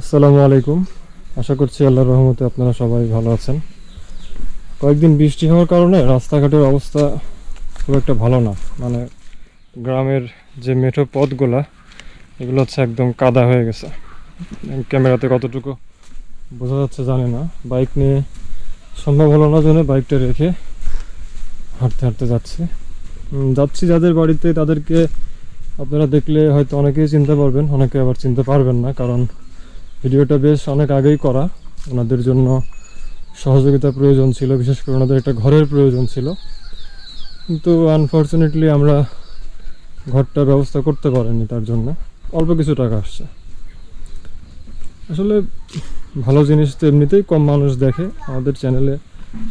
আসসালামু আলাইকুম। আশা করছি আল্লাহর রহমতে আপনারা সবাই ভালো আছেন। কয়েকদিন বৃষ্টি হওয়ার কারণে রাস্তাঘাটের অবস্থা খুব একটা ভালো না। মানে গ্রামের যে মেঠো পথগুলা, এগুলো হচ্ছে একদম কাদা হয়ে গেছে। ক্যামেরাতে কতটুকু বোঝা যাচ্ছে জানি না। বাইক নিয়ে সম্ভব হলো না জন্য বাইকটা রেখে হাঁটতে হাঁটতে যাচ্ছি। যাচ্ছি যাদের বাড়িতে তাদেরকে আপনারা দেখলে হয়তো অনেকেই চিনতে পারবেন, অনেকে আবার চিনতে পারবেন না। কারণ ভিডিওটা বেশ অনেক আগেই করা। ওনাদের জন্য সহযোগিতা প্রয়োজন ছিল, বিশেষ করে ওনাদের একটা ঘরের প্রয়োজন ছিল। কিন্তু আনফর্চুনেটলি আমরা ঘরটার ব্যবস্থা করতে পারিনি তার জন্য। অল্প কিছু টাকা আসছে। আসলে ভালো জিনিস তো এমনিতেই কম মানুষ দেখে। আমাদের চ্যানেলে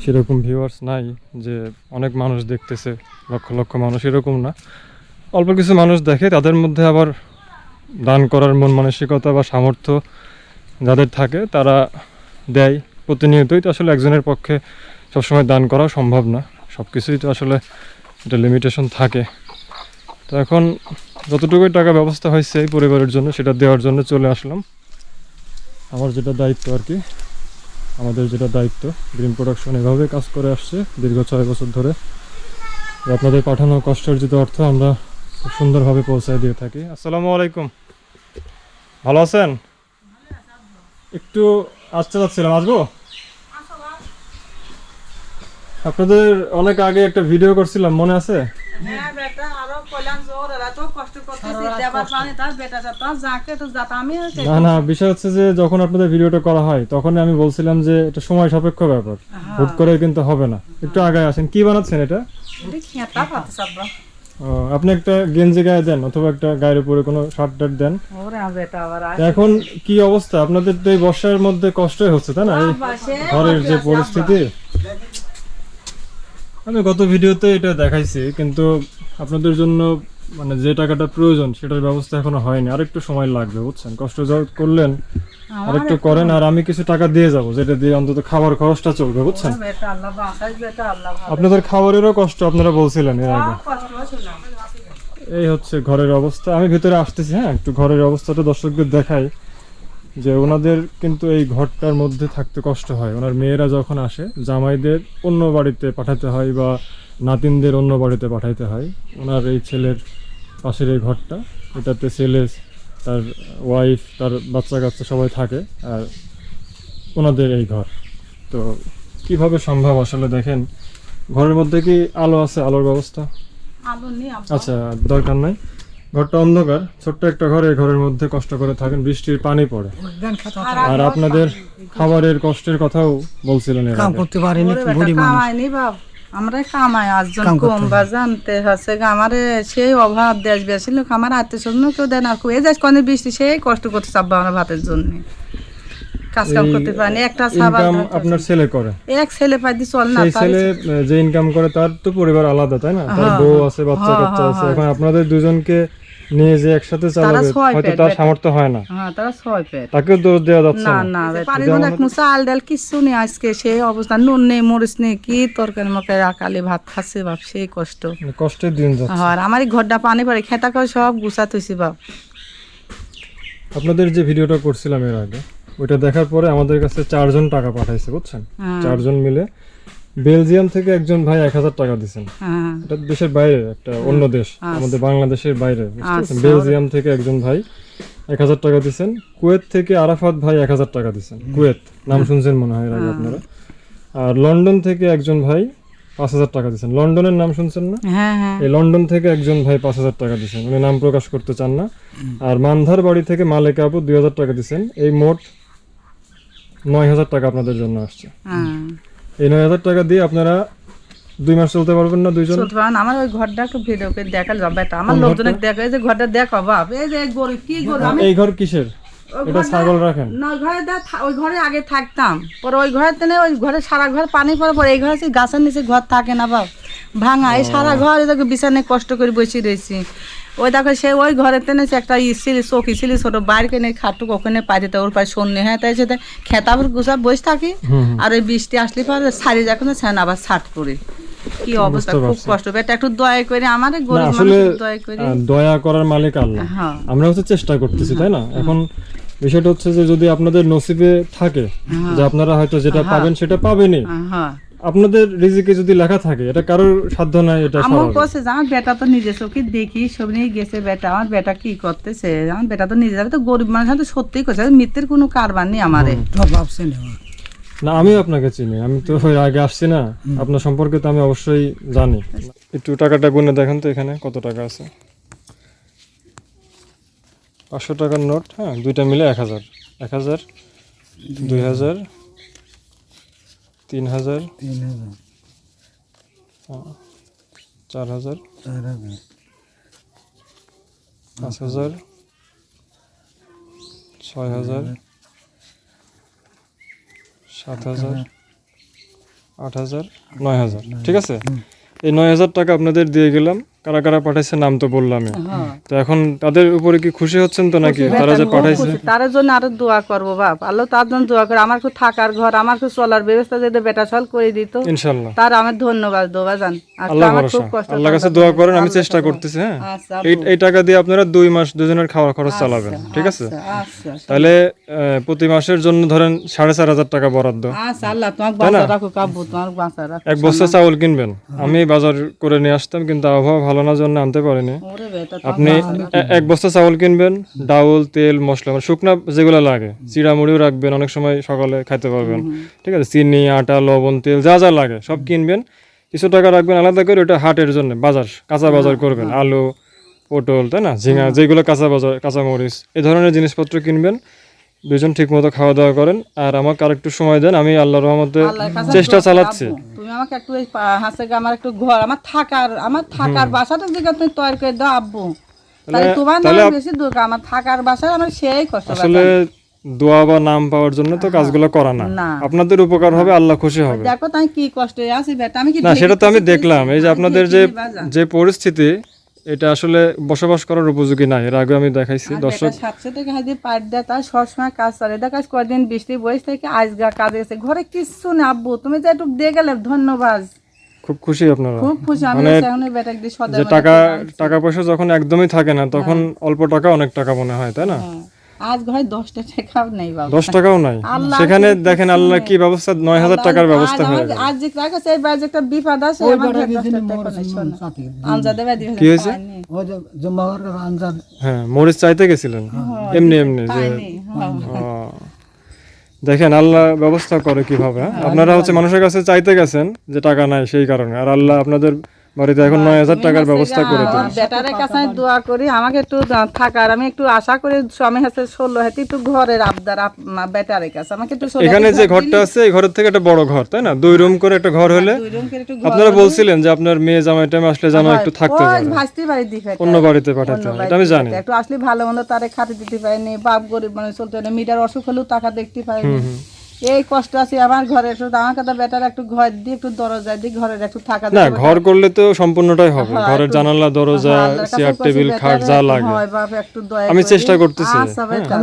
সেরকম ভিউয়ার্স নাই যে অনেক মানুষ দেখতেছে, লক্ষ লক্ষ মানুষ এরকম না। অল্প কিছু মানুষ দেখে, তাদের মধ্যে আবার দান করার মন মানসিকতা বা সামর্থ্য যাদের থাকে, তারা দেয় প্রতিনিয়তই। তো আসলে একজনের পক্ষে সবসময় দান করা সম্ভব না। সব কিছুই তো আসলে একটা লিমিটেশন থাকে। তো এখন যতটুকুই টাকা ব্যবস্থা হয়েছে এই পরিবারের জন্য, সেটা দেওয়ার জন্য চলে আসলাম। আমার যেটা দায়িত্ব আর কি, আমাদের যেটা দায়িত্ব গ্রিন প্রোডাকশন এভাবে কাজ করে আসছে দীর্ঘ ছয় বছর ধরে। আপনাদের পাঠানো কষ্টার্জিত অর্থ আমরা খুব সুন্দরভাবে পৌঁছায় দিয়ে থাকি। আসসালামু আলাইকুম। ভালো আছেন? একটু আসতে যাচ্ছিলাম আসব? আপনাদের অনেক আগে একটা ভিডিও করছিলাম মনে আছে? হ্যাঁ না না বিষয় হচ্ছে যে যখন আপনাদের ভিডিওটা করা হয় তখন আমি বলছিলাম যে এটা সময় সাপেক্ষ ব্যাপার। হুট করে কিন্তু হবে না। একটু আগে আসেন। কি বানাচ্ছেন এটা? আপনি একটা গেঞ্জি গায়ে দেন অথবা একটা গায়ের উপরে কোনো শার্ট টার্ট দেন। এখন কি অবস্থা? আপনাদের তো এই বর্ষার মধ্যে কষ্টই হচ্ছে তাই না? এই ঘরের যে পরিস্থিতি। আমি গত ভিডিওতে এটা দেখাইছি কিন্তু আপনাদের জন্য মানে যে টাকাটা প্রয়োজন সেটার ব্যবস্থা এখনও হয়নি। আরেকটু সময় লাগবে বুঝছেন? কষ্ট যা করলেন আরেকটু করেন আর আমি কিছু টাকা দিয়ে যাব যেটা দিয়ে অন্তত খাবার খরচটা চলবে বুঝছেন? আপনাদের খাবারেরও কষ্ট আপনারা বলছিলেন এর আগে। এই হচ্ছে ঘরের অবস্থা। আমি ভিতরে আসতেছি হ্যাঁ একটু ঘরের অবস্থাটা দর্শকদের দেখাই। যে ওনাদের কিন্তু এই ঘরটার মধ্যে থাকতে কষ্ট হয়। ওনার মেয়েরা যখন আসে জামাইদের অন্য বাড়িতে পাঠাতে হয় বা নাতিনদের অন্য বাড়িতে পাঠাইতে হয়। ওনার এই ছেলের পাশের এই ঘরটা এটাতে ছেলে তার ওয়াইফ তার বাচ্চা কাচ্চা সবাই থাকে আর ওনাদের এই ঘর। তো কীভাবে সম্ভব আসলে দেখেন? ঘরের মধ্যে কি আলো আছে আলোর ব্যবস্থা? আচ্ছা দরকার নাই? ঘরটা অন্ধকার ছোট্ট একটা ঘরে ঘরের মধ্যে কষ্ট করে থাকেন বৃষ্টির পানি পড়ে। আর আপনাদের খাবারের কষ্টের কথাও বলছিলেন কাম করতে পারেনি বুড়ি মানুষ। কামাইনি বাপ। আমরা কামাই আজ জন করতে কম বা জানতে হচ্ছে আমার সেই অভাব দেশ বেশি লোক আমার আত্মীয় স্বজন কেউ দেয় না এই যাস কোনো বৃষ্টি সেই কষ্ট করতে চাপবা আমরা ভাতের জন্য। কাজ কাম এই করতে একটা সাবান আপনার ছেলে করে। এক ছেলে পাইদি চল না সেই তার ছেলে যে ইনকাম করে তার তো পরিবার আলাদা তাই না? তার বউ আছে বাচ্চা হ্যাঁ, কাচ্চা হ্যাঁ, আছে। হ্যাঁ। এখন আপনাদের দুজনকে নিয়ে যে একসাথে চালাবে হয়তো তার সামর্থ্য হয় না। হ্যাঁ তারা ছয় পেট। তাকেও দোষ দেওয়া যাচ্ছে না না। না পারিব না কোনো ডাল কিচ্ছু নেই আজকে সেই অবস্থা। নুন নেই মরিচ নেই কি তরকারি মরকারি আকালি ভাত খাচ্ছে বাপ সেই কষ্ট। কষ্টের দিন যাচ্ছে। আর আমার ঘরটা পানি পড়ে খেতা করে সব গুছা থইছি বাপ। আপনাদের যে ভিডিওটা করছিলাম এর আগে ওইটা দেখার পরে আমাদের কাছে চারজন টাকা পাঠাইছে বুঝছেন? হ্যাঁ। চারজন মিলে। বেলজিয়াম থেকে একজন ভাই এক হাজার টাকা দিছেন। হ্যাঁ। এটা দেশের বাইরে একটা অন্য দেশ আমাদের বাংলাদেশের বাইরে বেলজিয়াম থেকে একজন ভাই এক হাজার টাকা দিছেন। কুয়েত থেকে আরাফাত ভাই এক হাজার টাকা দিছেন। কুয়েত নাম শুনছেন মনে হয় আগে আপনারা। আর লন্ডন থেকে একজন ভাই পাঁচ হাজার টাকা দিচ্ছেন লন্ডনের নাম শুনছেন না? হ্যাঁ হ্যাঁ। এই লন্ডন থেকে একজন ভাই পাঁচ হাজার টাকা দিচ্ছেন উনি নাম প্রকাশ করতে চান না। আর মানধার বাড়ি থেকে মালেকা আপু দুই হাজার টাকা দিচ্ছেন এই মোট নয় হাজার টাকা আপনাদের জন্য আসছে। হ্যাঁ। এই নয় হাজার টাকা দিয়ে আপনারা দুই মাস চলতে পারবেন না দুইজন? চলতে পারেন আমার ওই ঘরটা একটু ভিডিও করে দেখাল যাবে আমার লোকজনে দেখো যে ঘরটা দেখো বাপ। এই যে কি আমি এই ঘর কিসের? এটা ছাগল রাখেন। না ঘরে দা ওই ঘরে আগে থাকতাম। পরে ওই ঘরে তেনে ওই ঘরে সারা ঘর পানি পড়ে পরে এই ঘরে গাছের নিচে ঘর থাকে না বাপ। ভাঙা এই সারা ঘর দেখো বিছানায় কষ্ট করে বসে রয়েছি ওই দেখো সে ওই ঘরে তেনে সে একটা ই ছিল চৌকি ছিল ছোট বাইরে কেনে খাটুক ওখানে পাই দিতে ওর পায়ে সন্ধ্যে হ্যাঁ তাই সেটা খেতাবার গুছা বসে থাকি। আর ওই বৃষ্টি আসলে পরে সারি যখন ছান আবার ছাট পড়ে। কি অবস্থা খুব কষ্ট। এটা একটু দয়া করে আমার গরিব মানুষ দয়া করে। দয়া করার মালিক আল্লাহ। হ্যাঁ। আমরা হচ্ছে চেষ্টা করতেছি তাই না? এখন বিষয়টা হচ্ছে যে যদি আপনাদের নসিবে থাকে যে আপনারা হয়তো যেটা পাবেন সেটা পাবেনই। হ্যাঁ। আপনাদের রিজিকে যদি লেখা থাকে এটা কারোর সাধ্য নাই এটা আমার কাছে যে আমার বেটা তো নিজে চোখে দেখি সব নিয়ে গেছে বেটা আমার বেটা কি করতেছে আমার বেটা তো নিজে যাবে তো গরিব মানুষ তো সত্যিই করছে মিথ্যের কোনো কারবার নেই আমারে। না আমিও আপনাকে চিনি আমি তো এর আগে আসছি না আপনার সম্পর্কে তো আমি অবশ্যই জানি। একটু টাকাটা গুনে দেখেন তো এখানে কত টাকা আছে। পাঁচশো টাকার নোট হ্যাঁ দুইটা মিলে এক হাজার। এক হাজার দুই হাজার তিন হাজার হ্যাঁ, চার হাজার পাঁচ হাজার ছয় হাজার সাত হাজার আট হাজার নয় হাজার ঠিক আছে? এই নয় হাজার টাকা আপনাদের দিয়ে গেলাম। কারা কারা পাঠাইছে নাম তো বললামই। হ্যাঁ। তো এখন তাদের উপরে কি খুশি হচ্ছেন তো নাকি? তারা যে পাঠাইছে? তার জন্য আরও দোয়া করব বাপ। আল্লাহ তার জন্য দোয়া করে। আমার থাকার ঘর আমার চলার ব্যবস্থা যদি বেটা করে দিত তার আমার ধন্যবাদ দোয়া জান আল্লাহ ভরসা। কাছে দোয়া করেন আমি চেষ্টা করতেছি হ্যাঁ? আচ্ছা এই টাকা দিয়ে আপনারা দুই মাস দুজনের খাওয়া খরচ চালাবেন ঠিক আছে? আচ্ছা তাহলে প্রতি মাসের জন্য ধরেন সাড়ে চার হাজার টাকা বরাদ্দ। আচ্ছা আল্লাহ তোমাকে রাখো কাব্বু তোমার এক বস্তা চাউল কিনবেন। আমি বাজার করে নিয়ে আসতাম কিন্তু আবহাওয়া ভালো না জন্য আনতে পারিনি। আপনি এক বস্তা চাউল কিনবেন ডাউল তেল মশলা মানে শুকনা যেগুলো লাগে চিড়া মুড়িও রাখবেন অনেক সময় সকালে খাইতে পারবেন। ঠিক আছে চিনি আটা লবণ তেল যা যা লাগে সব কিনবেন। কিছু টাকা রাখবেন আলাদা করে ওটা হাটের জন্য বাজার কাঁচা বাজার করবেন আলু পটল তাই না? ঝিঙা যেগুলো কাঁচা বাজার কাঁচা মরিচ এই ধরনের জিনিসপত্র কিনবেন। দুজন ঠিক মতো খাওয়া দাওয়া করেন। আর আমাকে আর একটু সময় দেন আমি আল্লাহর রহমতে চেষ্টা চালাচ্ছি। তুমি আমাকে একটু হাসে আমার একটু ঘর আমার থাকার আমার থাকার বাসাটা যেটা তুমি তৈরি করে দাও আব্বু। তাহলে তোমার বেশি দরকার আমার থাকার বাসায় আমার সেই কষ্ট আসলে দোয়া বা নাম পাওয়ার জন্য তো কাজগুলো করা না। আপনাদের উপকার হবে আল্লাহ খুশি হবে। দেখো তো আমি কি কষ্টে আছি বেটা। আমি কি না সেটা তো আমি দেখলাম। এই যে আপনাদের যে যে পরিস্থিতি এটা আসলে বসবাস করার উপযোগী নাই এর আগে আমি দেখাইছি দর্শক সাতশো টাকা হাজি পাট দেয় তার সবসময় কাজ চলে। দেখ কাজ কদিন বৃষ্টি বয়স থেকে আজ কাজে গেছে। ঘরে কিচ্ছু না আব্বু তুমি যে একটু দিয়ে গেলে ধন্যবাদ। খুব খুশি আপনারা। খুব খুশি আমি মানে এখন দিয়ে টাকা টাকা পয়সা যখন একদমই থাকে না তখন অল্প টাকা অনেক টাকা মনে হয় তাই না? আজ ঘরে দশটা টাকাও নেই বাবা। দশ টাকাও নাই। সেখানে দেখেন আল্লাহ কি ব্যবস্থা? নয় হাজার টাকার ব্যবস্থা হয়ে গেল। আজ যে টাকা সেই বাজে একটা বিপদ আছে আমার ঘরে টাকা নেই, কি হয়েছে? হ্যাঁ মরিচ চাইতে গেছিলেন? এমনি এমনি যে হ্যাঁ। ও। দেখেন আল্লাহ ব্যবস্থা করে কীভাবে হ্যাঁ? আপনারা হচ্ছে মানুষের কাছে চাইতে গেছেন যে টাকা নাই সেই কারণে। আর আল্লাহ আপনাদের বাড়িতে এখন নয় হাজার টাকার ব্যবস্থা করে দেন। বেটারের কাছে দোয়া করি আমাকে একটু থাকার। আমি একটু আশা করি স্বামী হাতে ষোলো হাতে একটু ঘরের আবদার বেটারের কাছে। আমাকে একটু এখানে যে ঘরটা আছে এই ঘরের থেকে একটা বড় ঘর তাই না? দুই রুম করে একটা ঘর হলে আপনারা বলছিলেন যে আপনার মেয়ে জামাই টাইম আসলে যেন একটু থাকতে পারে। অন্য বাড়িতে পাঠাতে হয় এটা আমি জানি। একটু আসলে ভালো মন্দ তারে খাতে দিতে পারেনি বাপ গরিব মানে চলতে মিটার অসুখ হলেও টাকা দেখতে পারেনি। এই কষ্ট আছে আমার ঘরে একটু আমার কথা বেটার একটু ঘর দিয়ে একটু দরজা দিয়ে ঘরের একটু থাকা না ঘর করলে তো সম্পূর্ণটাই হবে। হ্যাঁ, ঘরের জানালা দরজা হ্যাঁ, চেয়ার টেবিল খাট যা লাগে। হয় বাপ, একটু দয়া আমি চেষ্টা করতেছি, আচ্ছা হ্যাঁ। আচ্ছা,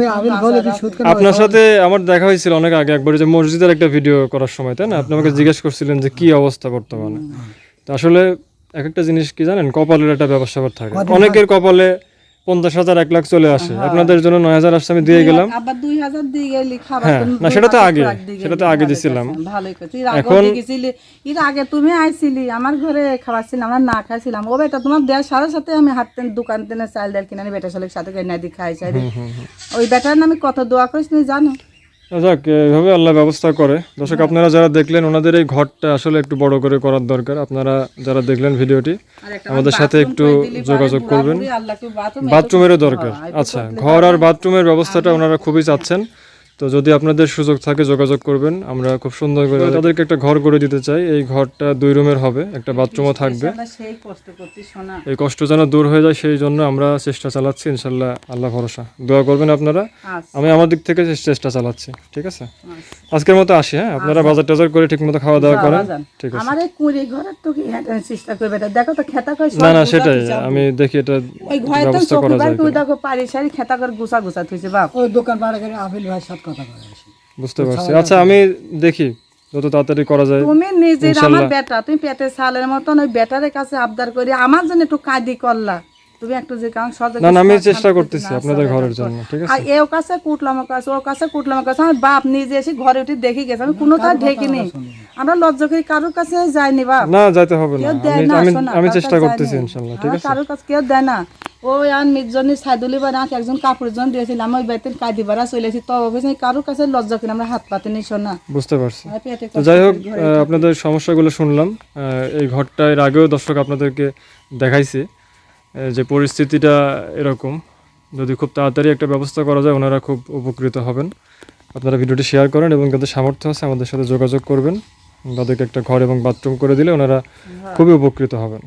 আচ্ছা। আপনার সাথে আমার দেখা হয়েছিল অনেক আগে একবার যে মসজিদের একটা ভিডিও করার সময় তাই না? আপনি আমাকে জিজ্ঞেস করছিলেন যে কি অবস্থা বর্তমানে। তো আসলে এক একটা জিনিস কি জানেন? কপালের একটা ব্যবসা থাকে। অনেকের কপালে পঞ্চাশ হাজার এক লাখ চলে আসে। হ্যাঁ। আপনাদের জন্য নয় হাজার আসছে আমি দিয়ে গেলাম। আবার দুই হাজার দিয়ে গেলি খাবার হ্যাঁ, না, সেটা তো আগে, সেটা তো আগে ভালোই দিছিলাম। ভালোই করছি এখন- গেছিলি এর আগে তুমি আইছিলি আমার ঘরে খাওয়াছিল আমরা না খাইছিলাম। ও বেটা তোমার সাথে সাথে আমি হাত দোকান তেনে চাল ডাল কিনে বেটা সালের সাথে কেনা দি খাই চাই ওই বেটার নামে কত দোয়া করিস তুমি জানো? যাক এভাবে আল্লাহ ব্যবস্থা করে। দর্শক আপনারা যারা দেখলেন ওনাদের এই ঘরটা আসলে একটু বড় করে করার দরকার। আপনারা যারা দেখলেন ভিডিওটি আমাদের সাথে একটু যোগাযোগ করবেন। বাথরুমেরও দরকার। আচ্ছা ঘর আর বাথরুমের ব্যবস্থাটা ওনারা খুবই চাচ্ছেন। তো যদি আপনাদের সুযোগ থাকে যোগাযোগ করবেন। আমরা খুব সুন্দর করে তাদেরকে একটা ঘর করে দিতে চাই। এই ঘরটা দুই রুমের হবে একটা বাথরুমও থাকবে। এই কষ্ট যেন দূর হয়ে যায় সেই জন্য আমরা চেষ্টা চালাচ্ছি ইনশাল্লাহ আল্লাহ ভরসা। দোয়া করবেন আপনারা। আচ্ছা। আমি আমার দিক থেকে চেষ্টা চালাচ্ছি ঠিক আছে? আজকের মতো আসি হ্যাঁ? আপনারা বাজার টাজার করে ঠিক মতো খাওয়া দাওয়া করেন ঠিক আছে। আমার কুড়ি ঘরের তো কি চেষ্টা করবে দেখো তো খেতা করে না না সেটাই আমি দেখি এটা ওই ঘরে তো ব্যবস্থা করা বার যায় করে দেখো পারি সারি খেতা করে গুছা গুছা থুইছে বাপ। ওই দোকান পাড়া করে আপিল ভাই সাত কথা করে আসি। বুঝতে পারছি। আচ্ছা আমি দেখি যত তাড়াতাড়ি করা যায় তুমি নিজের আমার বেটা তুমি পেটের সালের মতন ওই বেটারের কাছে আবদার করি আমার জন্য একটু কাঁদি করলা। তুমি একটু যে কারণ সহযোগী না আমি চেষ্টা করতেছি আপনাদের ঘরের জন্য ঠিক আর আছে এও কাছে কুটলো আমার কাছে ওর কাছে কুটলো আমার কাছে আমার বাপ নিজে এসে ঘরে উঠে দেখে গেছে আমি কোনো ঢেকিনি আমরা লজ্জা করে কারোর কাছে যাইনি বাপ। না যাইতে হবে না। আমি আমি চেষ্টা করতেছি যায়নি। ইনশাল্লাহ ঠিক আছে? কারোর কাছে কেউ দেয় না। ওই আর মির্জনী সাইদুলি বা নাক একজন কাপড় জন দিয়েছিলাম ওই বেতের কাঁদি বাড়া চলেছি তো অবশ্যই কারোর কাছে লজ্জা করে আমরা হাত পাতে নিই না। বুঝতে পারছি। যাই হোক আপনাদের সমস্যাগুলো শুনলাম। এই ঘরটা এর আগেও দর্শক আপনাদেরকে দেখাইছি যে পরিস্থিতিটা এরকম। যদি খুব তাড়াতাড়ি একটা ব্যবস্থা করা যায় ওনারা খুব উপকৃত হবেন। আপনারা ভিডিওটি শেয়ার করেন এবং যাদের সামর্থ্য আছে আমাদের সাথে যোগাযোগ করবেন। তাদেরকে একটা ঘর এবং বাথরুম করে দিলে ওনারা খুবই উপকৃত হবেন।